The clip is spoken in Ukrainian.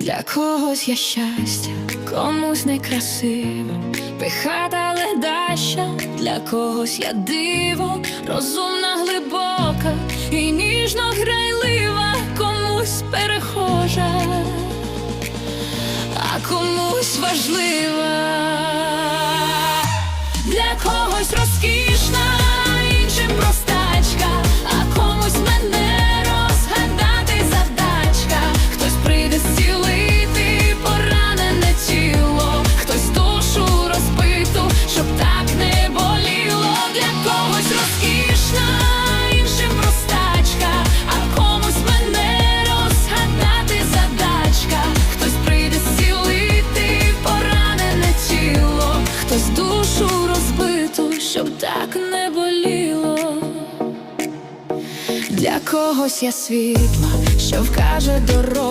Для когось я щастя, комусь некрасиве, пихата ледаща, для когось я диво, розумна, глибока і ніжно грайлива, комусь перехожа, а комусь важлива. Для когось розкішна, Для когось я світла, що вкаже дорогу.